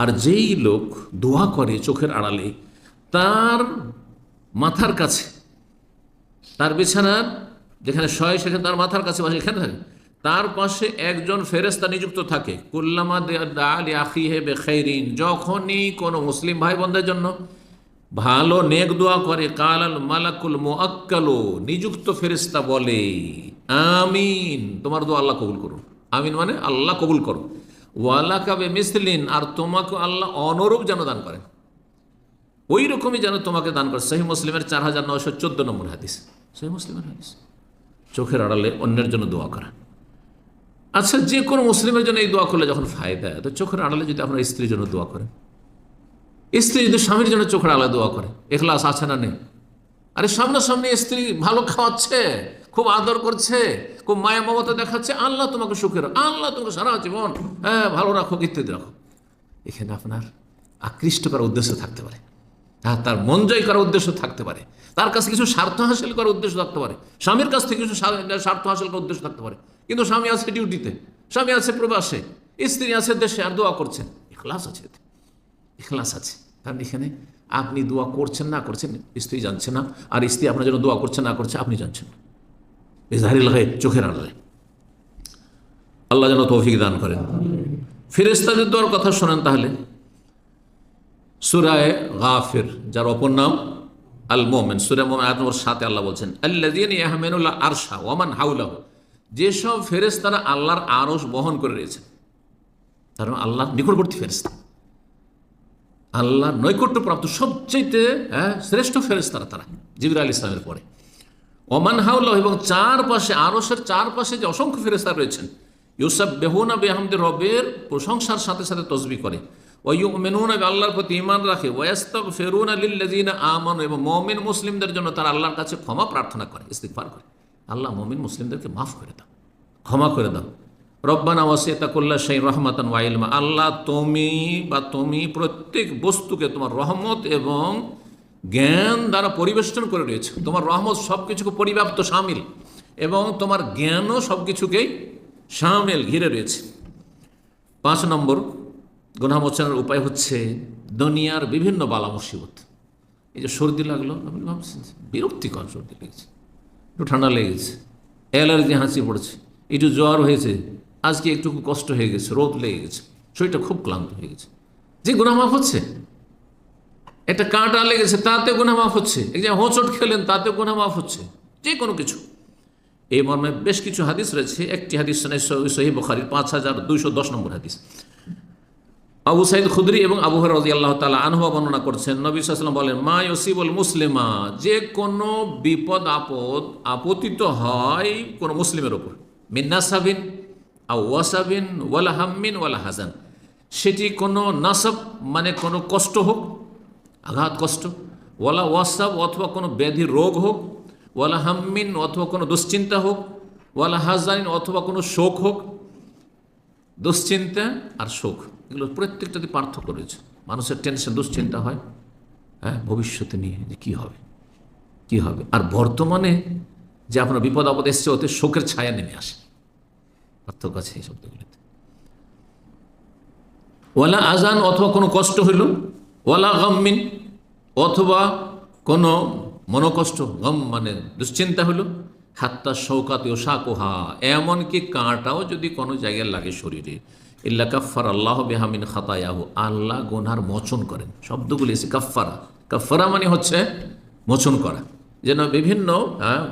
আর যেই লোক দোয়া করে চোখের আড়ালে, তার মাথার কাছে, তার বিছানার যেখানে শয়, সেখানে তার মাথার কাছে বা থাকে, তার পাশে একজন ফেরেস্তা নিযুক্ত থাকে। কুল্লামা বেখৈরিন যখনই কোনো মুসলিম ভাই বোনদের জন্য ভালো নেক দোয়া করে কাল আল মালাকুল মোয়াক্কালো নিযুক্ত ফেরেস্তা বলে, আমিন, তোমার দোয়া আল্লাহ কবুল করুন। আমিন মানে আল্লাহ কবুল করো। ওয়ালা কাবে মিসলিন, আর তোমাকে আল্লাহ অনুরূপ যেন দান করেন। ওই রকমই যেন তোমাকে দান করে সহি মুসলিমের চার হাজার নশো চোদ্দ নম্বর হাদিস। সহি মুসলিমের হাদিস। চোখের আড়ালে অন্যের জন্য দোয়া করা। আচ্ছা যে কোনো মুসলিমের জন্য এই দোয়া করলে যখন ফায়দা তো চোখের আড়ালে যদি আপনার স্ত্রীর জন্য দোয়া করেন। স্ত্রী যদি স্বামীর জন্য চোখের আড়ালে দোয়া করে, এখলাস আছে না নেই? আরে সামনাসামনি স্ত্রী ভালো খাওয়াচ্ছে। খুব আদর করছে, খুব মায়া মমতা দেখাচ্ছে, আল্লাহ তোমাকে সুখের আল্লাহ তোমাকে সারা জীবন হ্যাঁ ভালো রাখো ইত্যাদি রাখো এখানে আপনার আকৃষ্ট করার উদ্দেশ্য থাকতে পারে। হ্যাঁ তার মন জয় করার উদ্দেশ্য থাকতে পারে। তার কাছে কিছু স্বার্থ হাসিল করার উদ্দেশ্য থাকতে পারে। স্বামীর কাছ থেকে কিছু স্বার্থ হাসিল করার উদ্দেশ্য থাকতে পারে। কিন্তু স্বামী আছে ডিউটিতে, স্বামী আছে প্রবাসে, স্ত্রী আছে দেশে, আর দোয়া করছেন। এখলাস আছে এতে। ইখলাস আছে। কারণ এখানে আপনি দোয়া করছেন না করছেন, স্ত্রী জানছে না, আর স্ত্রী আপনার জন্য দোয়া করছে না করছে, আপনি জানছেন না। ইজহারি লাগে চোখের আড়ালে। আল্লাহ যেন তৌফিক দান করেন। ফিরেস্তাদের দোয়ার কথা শোনেন তাহলে। সুরায় গাফির যার অপর নাম আল মোমেন সুরা মোমেন আয়াত নম্বর সাথে আল্লাহ বলছেন আল্লাদিন ইয়াহমেনুল্লাহ আরশা ওয়ামান হাউলাহ যেসব ফেরেস্তারা আল্লাহর আরশ বহন করে রয়েছে তার মানে আল্লাহর নিকটবর্তী ফেরেস্তা আল্লাহ নৈকট্যপ্রাপ্ত সবচেয়ে হ্যাঁ, শ্রেষ্ঠ ফেরেস্তারা তারা জিবির আল ইসলামের পরে। ওমান হাউল্লাহ এবং চারপাশে, আরসের চারপাশে যে অসংখ্য ফেরেস্তা রয়েছেন, ইউসাফ বেহুনা বেহামদে রবের প্রশংসার সাথে সাথে তসবি করে। ওয়ু মেনুনা আল্লাহর প্রতি ইমান রাখে। ওয়াস্তক ফেরুন আলিল্লাজিনা আমান এবং মমিন মুসলিমদের জন্য তারা আল্লাহর কাছে ক্ষমা প্রার্থনা করে ইস্তিফার করে। আল্লাহ মমিন মুসলিমদেরকে মাফ করে দাও, ক্ষমা করে দাও। রব্বানা ওয়াসিয়াতাকুল্লাহ সেই রহমাতান ওয়াইলমা আল্লাহ তুমি বা তুমি প্রত্যেক বস্তুকে তোমার রহমত এবং জ্ঞান দ্বারা পরিবেষ্টন করে রয়েছে। তোমার রহমত সব কিছুকে পরিব্যাপ্ত, সামিল। এবং তোমার জ্ঞানও সব কিছুকেই সামিল, ঘিরে রয়েছে। পাঁচ নম্বর গুনামোচনের উপায় হচ্ছে দুনিয়ার বিভিন্ন বালা মুসিবত। এই যে সর্দি লাগল, আপনি ভাবছেন, বিরক্তিকর সর্দি লেগেছে, একটু ঠান্ডা লেগেছে, অ্যালার্জি হাঁচি পড়েছে, একটু জ্বর হয়েছে, আজকে একটু কষ্ট হয়ে গেছে, রোদ লেগে গেছে, শরীরটা খুব ক্লান্ত হয়ে গেছে। যে গুণা মাফ হচ্ছে একটা কাঁটা লেগেছে তাতে গুণা মাফ হচ্ছে। যে হোঁচট খেলেন তাতে গুণা মাফ হচ্ছে। যে কোনো কিছু। এই মর্মে বেশ কিছু হাদিস রয়েছে। একটি হাদিস সহি বখারির পাঁচ হাজার দুইশো দশ নম্বর হাদিস। আবু সাইদ খুদরি এবং আবু রাজি আল্লাহ তালা আনহুয়া বর্ণনা করছেন, নবী সাল্লাম বলেন, মা ইসিবুল মুসলিমা যে কোনো বিপদ, আপদ আপতিত হয় কোনো মুসলিমের ওপর মিন্নাসাবিন আউ ওয়াসাবিন, ওয়ালা হাম্মিন, ওয়ালা হাসান সেটি কোনো নাসাব মানে কোনো কষ্ট হোক আঘাত, কষ্ট। ওয়ালা ওয়াসাব, অথবা কোনো ব্যাধি রোগ হোক, ওয়ালা হাম্মিন, অথবা কোনো দুশ্চিন্তা হোক, ওয়ালা হাজানিন, অথবা কোনো শোক হোক, দুশ্চিন্তা আর শোক, এগুলো প্রত্যেকটাতে পার্থক্য রয়েছে। মানুষের টেনশন দুশ্চিন্তা হয় হ্যাঁ ভবিষ্যতে নিয়ে যে কী হবে কী হবে। আর বর্তমানে যে আপনার বিপদ, আপদ এসছে, ওতে শোকের ছায়া নেমে আসে। পার্থক্য আছে এই শব্দগুলিতে। ওয়ালা আজান, অথবা কোনো কষ্ট হইল ওয়ালা গম্মিন, অথবা কোনো মনোকষ্ট, গম মানে দুশ্চিন্তা হলো, হাত্তা শৌকাত ও শাকোহা, এমনকি কাঁটাও যদি কোনো জায়গায় লাগে শরীরে। ইল্লা কাফার আল্লাহ বেহামিন খাতায়াহু, আল্লাহ গোনার মোচন করেন। শব্দগুলি এসে কাফারা কাফারা মানে হচ্ছে মোচন করা। যেন বিভিন্ন হ্যাঁ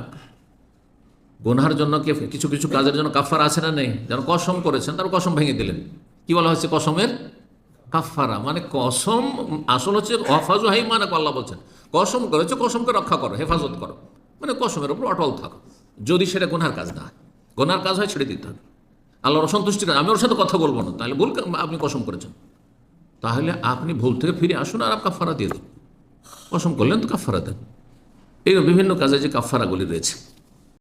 গোনার জন্য কিছু কিছু কাজের জন্য কাফারা আছে না নেই? যেন কসম করেছেন, তার কসম ভেঙে দিলেন। কি বলা হচ্ছে কসমের? কাফারা মানে কসম, আসল হচ্ছে অফাজু হাই মানে আল্লাহ বলছেন। কসম করেছে কসমকে রক্ষা করো, হেফাজত করো। মানে কসমের উপর অটল থাকো। যদি সেটা গোনার কাজ না হয়, গোনার কাজ হয় ছেড়ে দিতে হবে। আল্লাহর অসন্তুষ্টি কাজ আমি ওর সাথে কথা বলব না, তাহলে ভুল আপনি কসম করেছেন। তাহলে আপনি ভুল থেকে ফিরে আসুন আর কাফারা দিয়ে দিন। কসম করলেন তো কাফারা দেন। এই বিভিন্ন কাজে যে কাফারাগুলি রয়েছে।